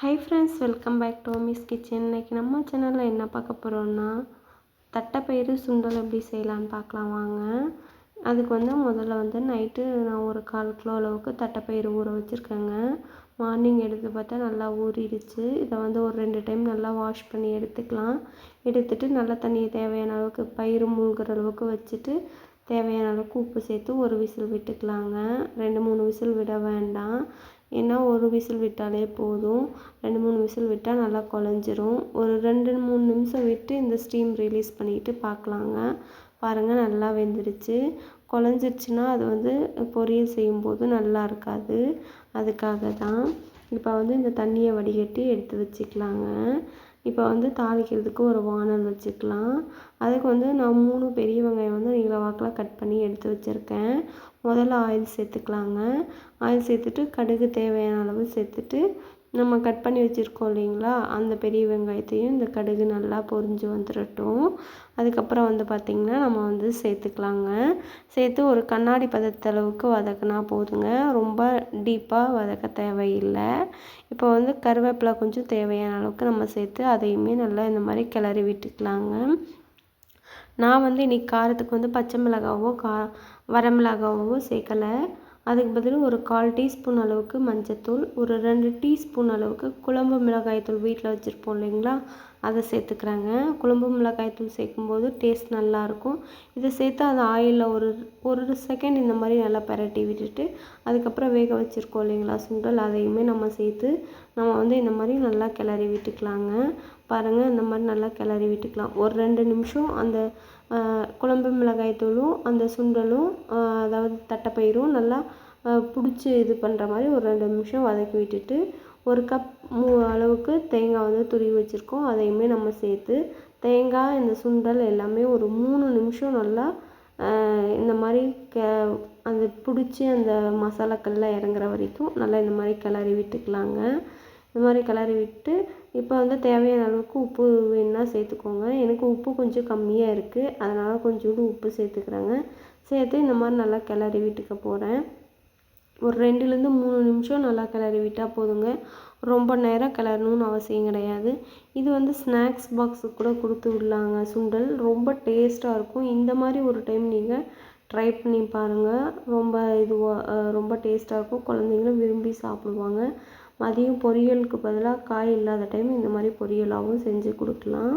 Hi friends welcome back to miss kitchen இன்றைக்கி நம்ம சேனலில் என்ன பார்க்க போகிறோன்னா தட்டைப்பயிறு சுண்டல் எப்படி செய்யலான்னு பார்க்கலாம் வாங்க. அதுக்கு வந்து முதல்ல வந்து நைட்டு நான் ஒரு கால் கிலோ அளவுக்கு தட்டைப்பயிறு ஊற வச்சுருக்கேங்க. மார்னிங் எடுத்து பார்த்தா நல்லா ஊறிடுச்சு. இதை வந்து ஒரு ரெண்டு டைம் நல்லா வாஷ் பண்ணி எடுத்துக்கலாம். எடுத்துட்டு நல்லா தண்ணியை தேவையான அளவுக்கு பயிறு மூழ்கிற அளவுக்கு வச்சுட்டு தேவையான அளவுக்கு உப்பு சேர்த்து ஒரு விசில் விட்டுக்கலாங்க. ரெண்டு மூணு விசில் விட வேண்டாம். ஏன்னா ஒரு விசில் விட்டாலே போதும். ரெண்டு மூணு விசில் விட்டால் நல்லா குழஞ்சிரும். ஒரு ரெண்டு மூணு நிமிஷம் விட்டு இந்த ஸ்டீம் ரிலீஸ் பண்ணிவிட்டு பார்க்கலாங்க பாருங்கள் நல்லா வெந்துடுச்சு குழஞ்சிருச்சுன்னா அது வந்து பொரியல் செய்யும்போது நல்லா இருக்காது. அதுக்காக தான் இப்போ வந்து இந்த தண்ணியை வடிகட்டி எடுத்து வச்சுக்கலாங்க. இப்போ வந்து தாளிக்கிறதுக்கு ஒரு வானல் வச்சுக்கலாம். அதுக்கு வந்து நான் மூணு பெரிய வெங்காயம் வந்து நீள வாக்கில் கட் பண்ணி எடுத்து வச்சுருக்கேன். முதல்ல ஆயில் சேர்த்துக்கலாங்க. ஆயில் சேர்த்துட்டு கடுகு தேவையான அளவு சேர்த்துட்டு நம்ம கட் பண்ணி வச்சுருக்கோம் இல்லைங்களா? அந்த பெரிய வெங்காயத்தையும் இந்த கடுகு நல்லா பொரிஞ்சு வந்துடட்டும் அதுக்கப்புறம் வந்து பார்த்திங்கன்னா நம்ம வந்து சேர்த்துக்கலாங்க. சேர்த்து ஒரு கண்ணாடி பதத்தளவுக்கு வதக்கினா போதுங்க. ரொம்ப டீப்பாக வதக்க தேவையில்லை. இப்போ வந்து கருவேப்பிலை கொஞ்சம் தேவையான அளவுக்கு நம்ம சேர்த்து அதையுமே நல்லா இந்த மாதிரி கிளறி விட்டுக்கலாங்க. நான் வந்து இன்றைக்கி காரத்துக்கு வந்து பச்சை மிளகாவோ கா வரமிளகாவோ சேர்க்கலை. அதுக்கு பதில் ஒரு கால் டீஸ்பூன் அளவுக்கு மஞ்சத்தூள் ஒரு ரெண்டு டீஸ்பூன் அளவுக்கு குழம்பு மிளகாய்த்தூள் வீட்டில் வச்சுருப்போம் இல்லைங்களா? அதை சேர்த்துக்கிறாங்க. குழம்பு மிளகாய்த்தூள் சேர்க்கும்போது டேஸ்ட் நல்லாயிருக்கும். இதை சேர்த்து அது ஆயிலில் ஒரு ஒரு செகண்ட் இந்த மாதிரி நல்லா பரட்டி விட்டுட்டு அதுக்கப்புறம் வேக வச்சுருக்கோம் இல்லைங்களா சுண்டல். அதையுமே நம்ம சேர்த்து நம்ம வந்து இந்த மாதிரி நல்லா கிளறி விட்டுக்கலாங்க. பாருங்கள் இந்த மாதிரி நல்லா கிளறி விட்டுக்கலாம். ஒரு ரெண்டு நிமிஷம் அந்த குழம்பு மிளகாய் தூளும் அந்த சுண்டலும் அதாவது தட்டைப்பயிரும் நல்லா பிடிச்சி இது பண்ணுற மாதிரி ஒரு ரெண்டு நிமிஷம் வதக்கி விட்டுட்டு ஒரு கப் மூ அளவுக்கு தேங்காய் வந்து துருவி வச்சுருக்கோம். அதையுமே நம்ம சேர்த்து தேங்காய் இந்த சுண்டல் எல்லாமே ஒரு மூணு நிமிஷம் நல்லா இந்த மாதிரி க அந்த பிடிச்சி அந்த மசாலாக்கள்லாம் இறங்குற வரைக்கும் நல்லா இந்த மாதிரி கிளறி விட்டுக்கலாங்க. இந்த மாதிரி கிளறி விட்டு இப்போ வந்து தேவையான அளவுக்கு உப்பு வேணுன்னா சேர்த்துக்கோங்க. எனக்கு உப்பு கொஞ்சம் கம்மியாக இருக்குது அதனால் கொஞ்சோண்டு உப்பு சேர்த்துக்கிறேங்க. சேர்த்து இந்த மாதிரி நல்லா கிளறி விட்டுக்க போகிறேன் ஒரு ரெண்டுலேருந்து மூணு நிமிஷம் நல்லா கிளறி விட்டால் போதுங்க. ரொம்ப நேரம் கிளறணும்னு அவசியம் கிடையாது. இது வந்து ஸ்நாக்ஸ் பாக்ஸுக்கு கூட கொடுத்து விடலாங்க. சுண்டல் ரொம்ப டேஸ்ட்டாக இருக்கும். இந்த மாதிரி ஒரு டைம் நீங்கள் ட்ரை பண்ணி பாருங்கள் ரொம்ப இதுவாக ரொம்ப டேஸ்ட்டாக இருக்கும். குழந்தைங்களும் விரும்பி சாப்பிடுவாங்க. மதியம் பொரியலுக்கு பதிலாக காய் இல்லாத டைம் இந்த மாதிரி பொரியலாகவும் செஞ்சு கொடுக்கலாம்.